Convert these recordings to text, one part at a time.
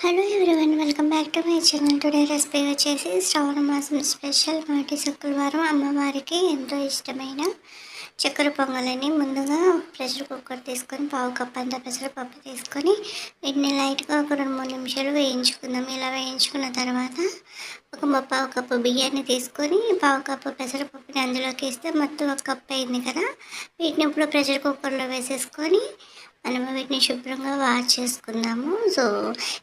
Hello everyone welcome back to my channel today recipe వచ్చేసి శ్రావణ మాసం special మాటి శుక్రవారం అమ్మవారికి ఎంతో ఇష్టమైన చక్కెర పొంగలని ముందుగా ప్రెషర్ కుక్కర్ తీసుకొని పావు కప్ అంత పెసరపప్పు తీసుకొని వీటిని లైట్గా ఒక రెండు మూడు నిమిషాలు వేయించుకుందాం. ఇలా వేయించుకున్న తర్వాత ఒక పావు కప్పు బియ్యాన్ని తీసుకొని పావు కప్పు పెసరపప్పుని అందులోకి వేస్తే మొత్తం ఒక కప్ అయింది కదా. వీటిని ఇప్పుడు ప్రెషర్ కుక్కర్లో వేసేసుకొని మనం వీటిని శుభ్రంగా వాష్ చేసుకుందాము. సో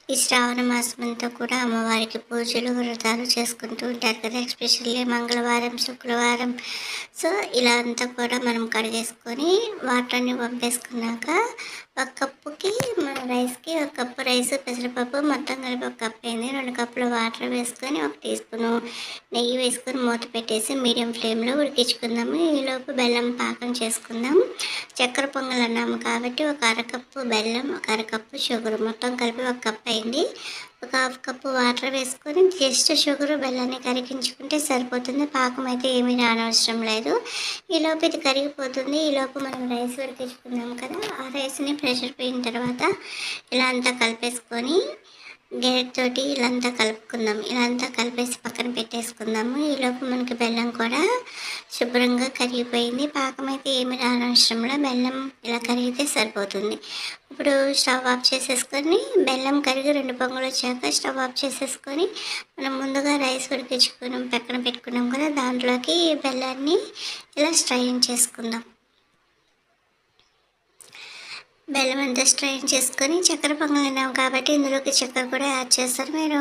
ఈ శ్రావణ మాసం అంతా కూడా అమ్మవారికి పూజలు వ్రతాలు చేసుకుంటూ ఉంటారు కదా. ఎస్పెషల్లీ మంగళవారం శుక్రవారం. సో ఇలా అంతా కూడా మనం కడిగేసుకొని వాటర్ని పంపేసుకున్నాక ఒక కప్పుకి మన రైస్కి ఒక కప్పు రైస్ పెసరపప్పు మొత్తం కలిపి ఒక కప్పు అయింది రెండు కప్పులు వాటర్ వేసుకొని ఒక టీ స్పూను నెయ్యి వేసుకొని మూత పెట్టేసి మీడియం ఫ్లేమ్లో ఉడికించుకుందాము. ఈలోపు బెల్లం పాకం చేసుకుందాం. చక్కెర పొంగల్ అన్నాము కాబట్టి ఒక అరకప్పు బెల్లం ఒక అరకప్పు షుగర్. మొత్తం కలిపి ఒక కప్ అయింది. ఒక హాఫ్ కప్పు వాటర్ వేసుకొని జస్ట్ షుగర్ బెల్లాన్ని కరిగించుకుంటే సరిపోతుంది. పాకం అయితే ఏమీ రానవసరం లేదు. ఈలోపు ఇది కరిగిపోతుంది. ఈలోపు మనం రైస్ ఉడికించుకున్నాం కదా. ఆ రైస్ని ప్రెషర్ పోయిన తర్వాత ఇలా అంతా కలిపేసుకొని గెరెట్ తోటి ఇలాంతా కలుపుకుందాం. ఇలాంతా కలిపేసి పక్కన పెట్టేసుకుందాము. ఈలోపు మనకి బెల్లం కూడా శుభ్రంగా కరిగిపోయింది. పాకం అయితే ఏమి రానవసరంలో బెల్లం ఇలా కరిగితే సరిపోతుంది. ఇప్పుడు స్టవ్ ఆఫ్ చేసేసుకొని బెల్లం కరిగి రెండు పొంగులు వచ్చాక స్టవ్ ఆఫ్ చేసేసుకొని మనం ముందుగా రైస్ ఉడికించుకున్నాం పక్కన పెట్టుకున్నాం కదా దాంట్లోకి బెల్లాన్ని ఇలా స్ట్రైన్ చేసుకుందాం. బెల్లం అంతా స్ట్రైన్ చేసుకొని చక్కెర పొంగల్ తిన్నాం కాబట్టి ఇందులోకి చక్కెర కూడా యాడ్ చేస్తారు. మీరు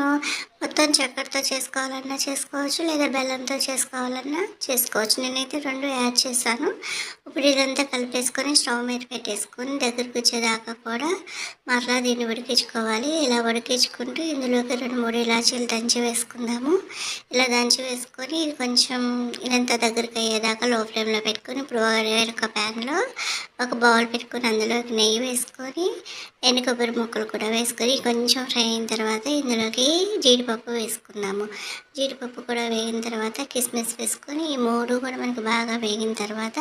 మొత్తం చక్కెరతో చేసుకోవాలన్నా చేసుకోవచ్చు లేదా బెల్లంతో చేసుకోవాలన్నా చేసుకోవచ్చు. నేనైతే రెండు యాడ్ చేశాను. ఇప్పుడు ఇదంతా కలిపేసుకొని స్టవ్ మీద పెట్టేసుకొని దగ్గరకు వచ్చేదాకా కూడా మరలా దీన్ని ఉడికించుకోవాలి. ఇలా ఉడికించుకుంటూ ఇందులోకి రెండు మూడు ఇలాచీలు దంచి వేసుకుందాము. ఇలా దంచి వేసుకొని ఇది కొంచెం ఇదంతా దగ్గరికి అయ్యేదాకా లో ఫ్లేమ్లో పెట్టుకొని ఇప్పుడు వేరొక ప్యాన్లో ఒక బౌల్ పెట్టుకొని అందులోకి నెయ్యి వేసుకొని ఎండు కొబ్బరి ముక్కలు కూడా వేసుకొని కొంచెం ఫ్రై అయిన తర్వాత ఇందులోకి జీడిపప్పు వేసుకుందాము. జీడిపప్పు కూడా వేగిన తర్వాత కిస్మిస్ వేసుకొని ఈ మూడు కూడా మనకు బాగా వేగిన తర్వాత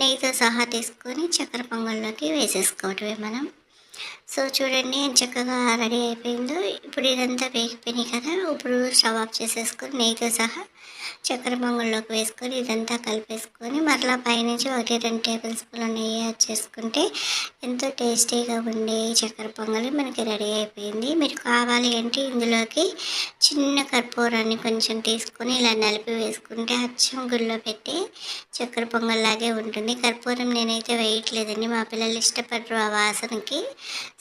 నెయ్యితో సహా తీసుకొని చక్కెర పొంగల్లోకి వేసేసుకోవటమే మనం. సో చూడండి చక్కగా రెడీ అయిపోయిందో. ఇప్పుడు ఇదంతా వేగిపోయినాయి కదా ఇప్పుడు స్టవ్ ఆఫ్ చేసేసుకొని నెయ్యితో సహా చక్కెర పొంగల్లోకి వేసుకొని ఇదంతా కలిపేసుకొని మరలా పైనుంచి ఒకటి రెండు టేబుల్ స్పూన్ల నెయ్యి యాడ్ చేసుకుంటే ఎంతో టేస్టీగా ఉండే చక్కెర పొంగలి మనకి రెడీ అయిపోయింది. మీరు కావాలి అంటే ఇందులోకి చిన్న కర్పూరాన్ని కొంచెం తీసుకొని ఇలా నలిపి వేసుకుంటే అచ్చం గుళ్ళో పెట్టి చక్కెర పొంగల్లాగే ఉంటుంది. కర్పూరం నేనైతే వేయట్లేదండి. మా పిల్లలు ఇష్టపడరు ఆ వాసనకి.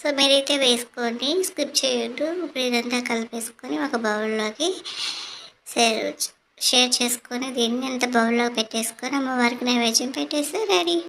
సో మీరైతే వేసుకొని స్కిప్ చేయొద్దు. ఇప్పుడు ఇదంతా కలిపేసుకొని ఒక బౌల్లోకి షేర్ షేర్ చేసుకొని దీన్ని అంత బౌల్లో పెట్టేసుకొని అమ్మవారికి నైవేద్యం పెట్టేస్తే రెడీ.